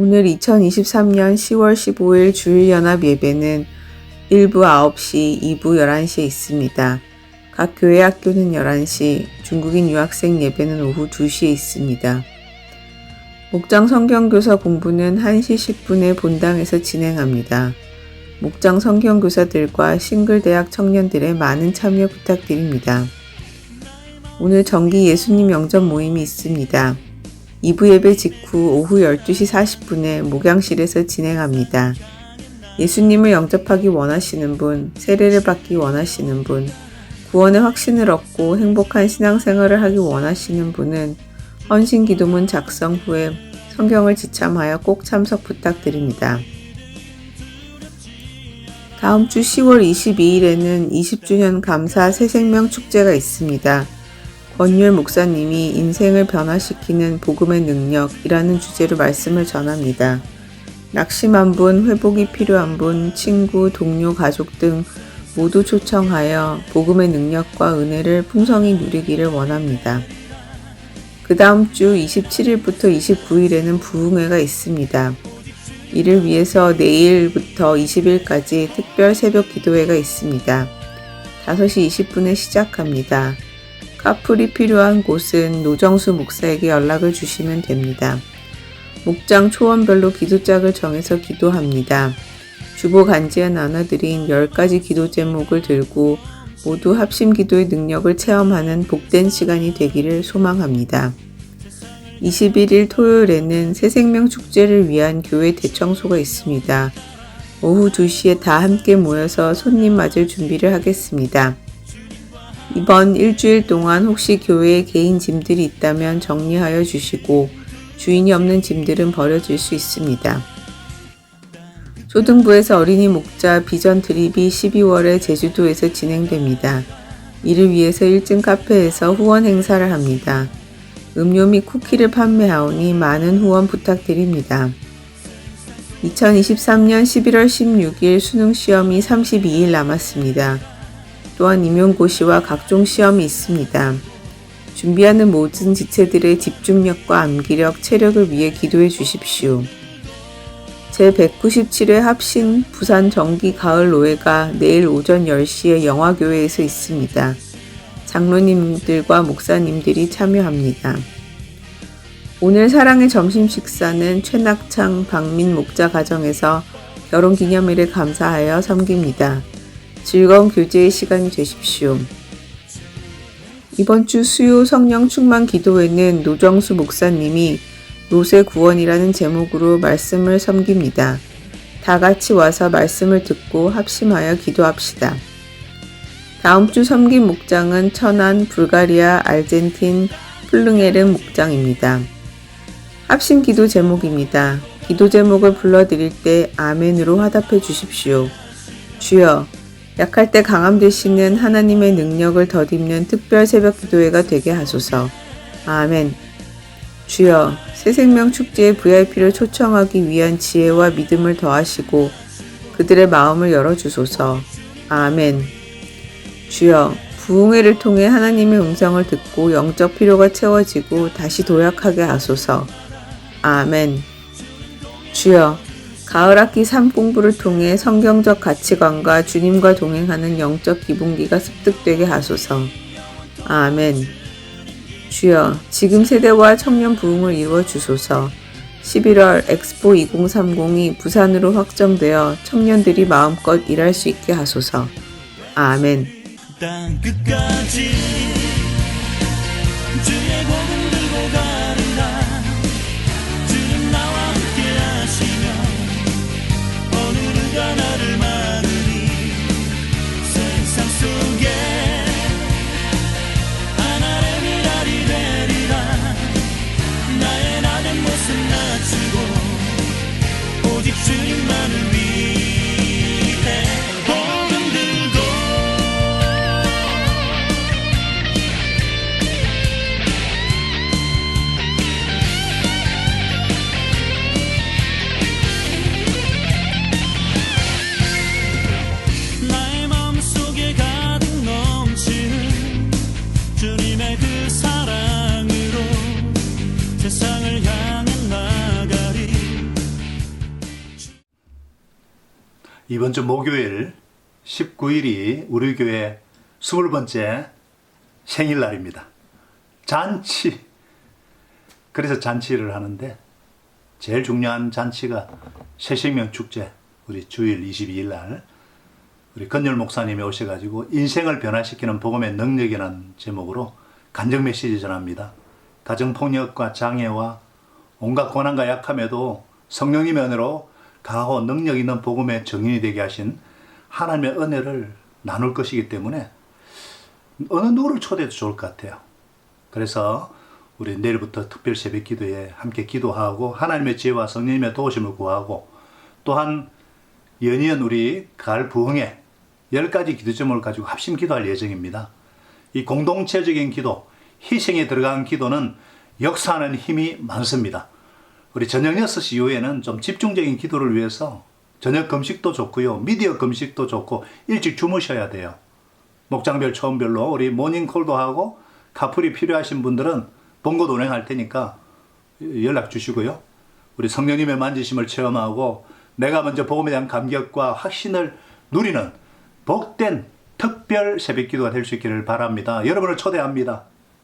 오늘 2023년 10월 15일 주일연합 예배는 1부 9시, 2부 11시에 있습니다. 각 교회 학교는 11시, 중국인 유학생 예배는 오후 2시에 있습니다. 목장 성경교사 공부는 1시 10분에 본당에서 진행합니다. 목장 성경교사들과 싱글대학 청년들의 많은 참여 부탁드립니다. 오늘 정기 예수님 영접 모임이 있습니다. 2부 예배 직후 오후 12시 40분에 목양실에서 진행합니다. 예수님을 영접하기 원하시는 분, 세례를 받기 원하시는 분, 구원의 확신을 얻고 행복한 신앙생활을 하기 원하시는 분은 헌신 기도문 작성 후에 성경을 지참하여 꼭 참석 부탁드립니다. 다음 주 10월 22일에는 20주년 감사 새생명 축제가 있습니다. 권율 목사님이 인생을 변화시키는 복음의 능력이라는 주제로 말씀을 전합니다. 낙심한 분, 회복이 필요한 분, 친구, 동료, 가족 등 모두 초청하여 복음의 능력과 은혜를 풍성히 누리기를 원합니다. 그 다음 주 27일부터 29일에는 부흥회가 있습니다. 이를 위해서 내일부터 20일까지 특별 새벽 기도회가 있습니다. 5시 20분에 시작합니다. 카풀이 필요한 곳은 노정수 목사에게 연락을 주시면 됩니다. 목장 초원별로 기도짝을 정해서 기도합니다. 주보 간지에 나눠드린 10가지 기도 제목을 들고 모두 합심 기도의 능력을 체험하는 복된 시간이 되기를 소망합니다. 21일 토요일에는 새생명 축제를 위한 교회 대청소가 있습니다. 오후 2시에 다 함께 모여서 손님 맞을 준비를 하겠습니다. 이번 일주일 동안 혹시 교회에 개인 짐들이 있다면 정리하여 주시고 주인이 없는 짐들은 버려질 수 있습니다. 초등부에서 어린이 목자 비전 드립이 12월에 제주도에서 진행됩니다. 이를 위해서 1층 카페에서 후원 행사를 합니다. 음료 및 쿠키를 판매하오니 많은 후원 부탁드립니다. 2023년 11월 16일 수능 시험이 32일 남았습니다. 또한 임용고시와 각종 시험이 있습니다. 준비하는 모든 지체들의 집중력과 암기력, 체력을 위해 기도해 주십시오. 제197회 합신 부산 정기 가을 노회가 내일 오전 10시에 영화교회에서 있습니다. 장로님들과 목사님들이 참여합니다. 오늘 사랑의 점심 식사는 최낙창 박민 목자 가정에서 결혼 기념일에 감사하여 섬깁니다. 즐거운 교제의 시간이 되십시오. 이번 주 수요 성령 충만 기도회는 노정수 목사님이 로세 구원이라는 제목으로 말씀을 섬깁니다. 다 같이 와서 말씀을 듣고 합심하여 기도합시다. 다음 주 섬김 목장은 천안, 불가리아, 알젠틴, 플릉에른 목장입니다. 합심 기도 제목입니다. 기도 제목을 불러드릴 때 아멘으로 화답해 주십시오. 주여, 약할 때 강함 되시는 하나님의 능력을 덧입는 특별 새벽 기도회가 되게 하소서. 아멘. 주여, 새 생명 축제의 VIP를 초청하기 위한 지혜와 믿음을 더하시고 그들의 마음을 열어주소서. 아멘. 주여, 부흥회를 통해 하나님의 음성을 듣고 영적 필요가 채워지고 다시 도약하게 하소서. 아멘. 주여, 가을 학기 삶 공부를 통해 성경적 가치관과 주님과 동행하는 영적 기본기가 습득되게 하소서. 아멘. 주여, 지금 세대와 청년 부흥을 이루어 주소서. 11월 엑스포 2030이 부산으로 확정되어 청년들이 마음껏 일할 수 있게 하소서. 아멘. 땅 끝까지 주의 복음 들고 가는 나 이번 주 목요일 19일이 우리 교회 20번째 생일날입니다. 잔치. 그래서 잔치를 하는데 제일 중요한 잔치가 새생명 축제. 우리 주일 22일 날 우리 건열 목사님이 오셔가지고 인생을 변화시키는 복음의 능력이라는 제목으로 간증 메시지 전합니다. 가정폭력과 장애와 온갖 고난과 약함에도 성령님의 은혜로 강하고 능력 있는 복음의 정인이 되게 하신 하나님의 은혜를 나눌 것이기 때문에 어느 누구를 초대해도 좋을 것 같아요. 그래서 우리 내일부터 특별 새벽 기도에 함께 기도하고 하나님의 지혜와 성령님의 도우심을 구하고 또한 연이은 우리 가을 부흥회 열 가지 기도점을 가지고 합심 기도할 예정입니다. 이 공동체적인 기도, 희생에 들어간 기도는 역사하는 힘이 많습니다. 우리 저녁 6시 이후에는 좀 집중적인 기도를 위해서 저녁 금식도 좋고요. 미디어 금식도 좋고 일찍 주무셔야 돼요. 목장별 처음별로 우리 모닝콜도 하고 카풀이 필요하신 분들은 본것 운행할 테니까 연락 주시고요. 우리 성령님의 만지심을 체험하고 내가 먼저 복음에 대한 감격과 확신을 누리는 복된 특별 새벽 기도가 될 수 있기를 바랍니다. 여러분을 초대합니다.